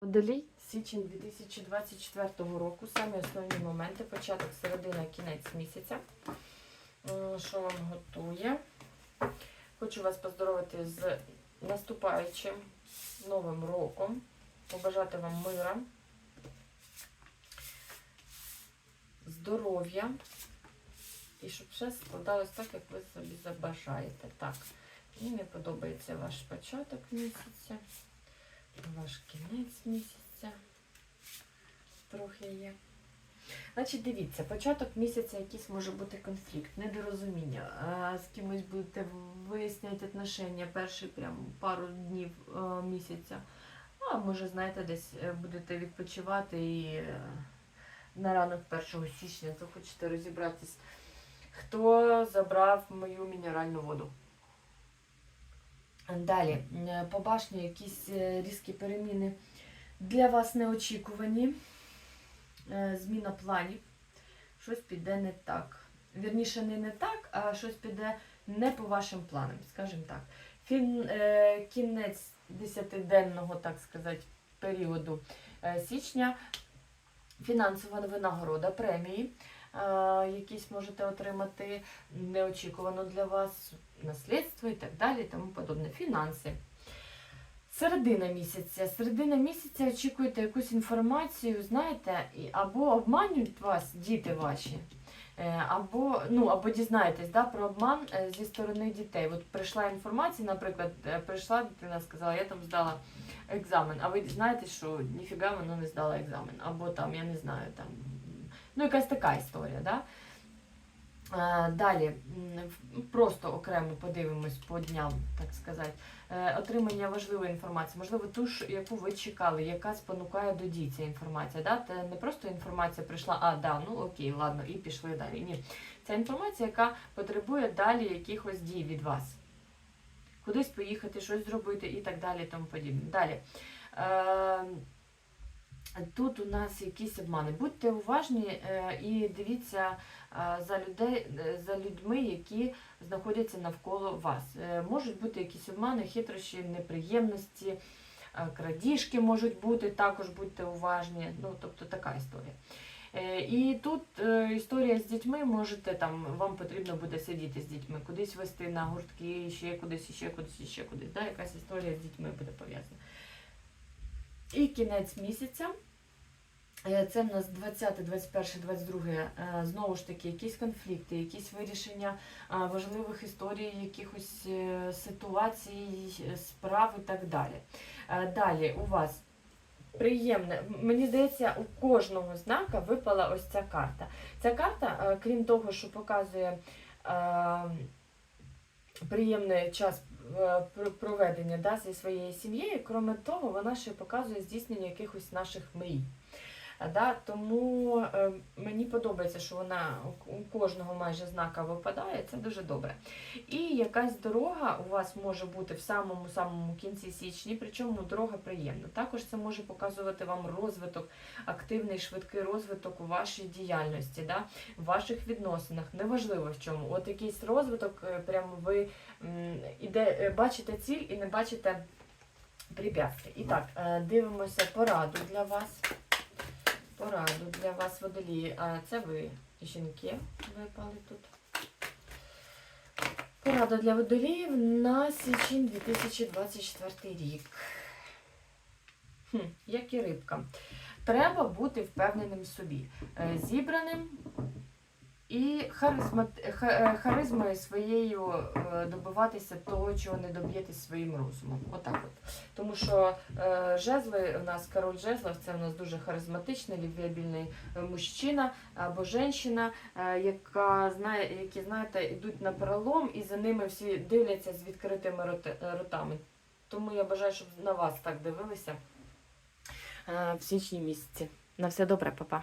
Водолій, січень 2024 року. Самі основні моменти, початок, середина, кінець місяця. Що вам готує? Хочу вас поздоровити з наступаючим Новим роком. Побажати вам мира, здоров'я. І щоб все складалось так, як ви собі забажаєте. Так, мені не подобається ваш початок місяця. Ваш кінець місяця трохи є. Значить, дивіться, початок місяця якийсь може бути конфлікт, недорозуміння. З кимось будете виясняти отношення перші прям пару днів е, місяця. А може, знаєте, десь е, будете відпочивати і е, на ранок 1 січня захочете розібратись, хто забрав мою мінеральну воду. Далі, е, по башні якісь е, різкі переміни для вас неочікувані. Е, Зміна планів. Щось піде не так. Вірніше, не не так, а щось піде не по вашим планам, скажімо так. Фін, е, кінець 10-денного, так сказати, періоду січня. Фінансова винагорода, премії. Е, Якісь можете отримати неочікувано для вас наслідство і так далі, і тому подобне. Фінанси. Середина місяця. Середина місяця очікуєте якусь інформацію, знаєте, або обманюють вас діти ваші, е, або, ну, або дізнаєтесь да, про обман е, зі сторони дітей. От прийшла інформація, наприклад, прийшла дитина, сказала, я там здала екзамен, а ви дізнаєтесь, що ніфіга вона не здала екзамен, або там, я не знаю, там, ну, якась така історія. Да? Далі просто окремо подивимось по дням, так сказати. Е, Отримання важливої інформації, можливо, ту яку ви чекали, яка спонукає до дій ця інформація. Да? Це не просто інформація прийшла, а да, ну окей, ладно, і пішли далі. Ні. Це інформація, яка потребує далі якихось дій від вас. Кудись поїхати, щось зробити і так далі, тому подібне. Далі. Тут у нас якісь обмани. Будьте уважні е, і дивіться е, за людей, е, за людьми, які знаходяться навколо вас. Можуть бути якісь обмани, хитрощі, неприємності, крадіжки можуть бути, також будьте уважні. Ну, тобто така історія. І тут історія з дітьми, можете там, вам потрібно буде сидіти з дітьми, кудись вести на гуртки, ще кудись, ще кудись, ще кудись. Да? Якась історія з дітьми буде пов'язана. І кінець місяця. Е, Це в нас 20, 21, 22. е, Знову ж таки, якісь конфлікти, якісь вирішення важливих історій, якихось е, ситуацій, е, справ і так далі. Е, Далі у вас приємне. Мені здається, у кожного знака випала ось ця карта. Ця карта, е, крім того, що показує е, приємний час е, проведення да, зі своєю сім'єю, крім того, вона ще показує здійснення якихось наших мрій. Да, тому е, мені подобається, що вона у- кожного майже знака випадає, це дуже добре. І якась дорога у вас може бути в самому самому кінці січні, причому дорога приємна. Також це може показувати вам розвиток, активний швидкий розвиток у вашій діяльності, да, в ваших відносинах, неважливо в чому. От якийсь розвиток, е, прямо ви м, іде, е, бачите ціль і не бачите препятствий. І так, е, дивимося пораду для вас. Пораду для вас водолії. А це ви, жінки, випали тут. Порада для водоліїв на січень 2024 рік. Хм, як і рибка. Треба бути впевненим собі, е, зібраним і харизма, е, харизмою своєю е, добиватися того, чого не доб'єтесь своїм розумом. Отак от. Тому що е, жезли у нас король жезлов, це у нас дуже харизматичний, любвіабільний е, мужчина або жінка, яка знає, які знаєте, йдуть на перелом, і за ними всі дивляться з відкритими ротами. Тому я бажаю, щоб на вас так дивилися в січні місяці. На все добре, папа.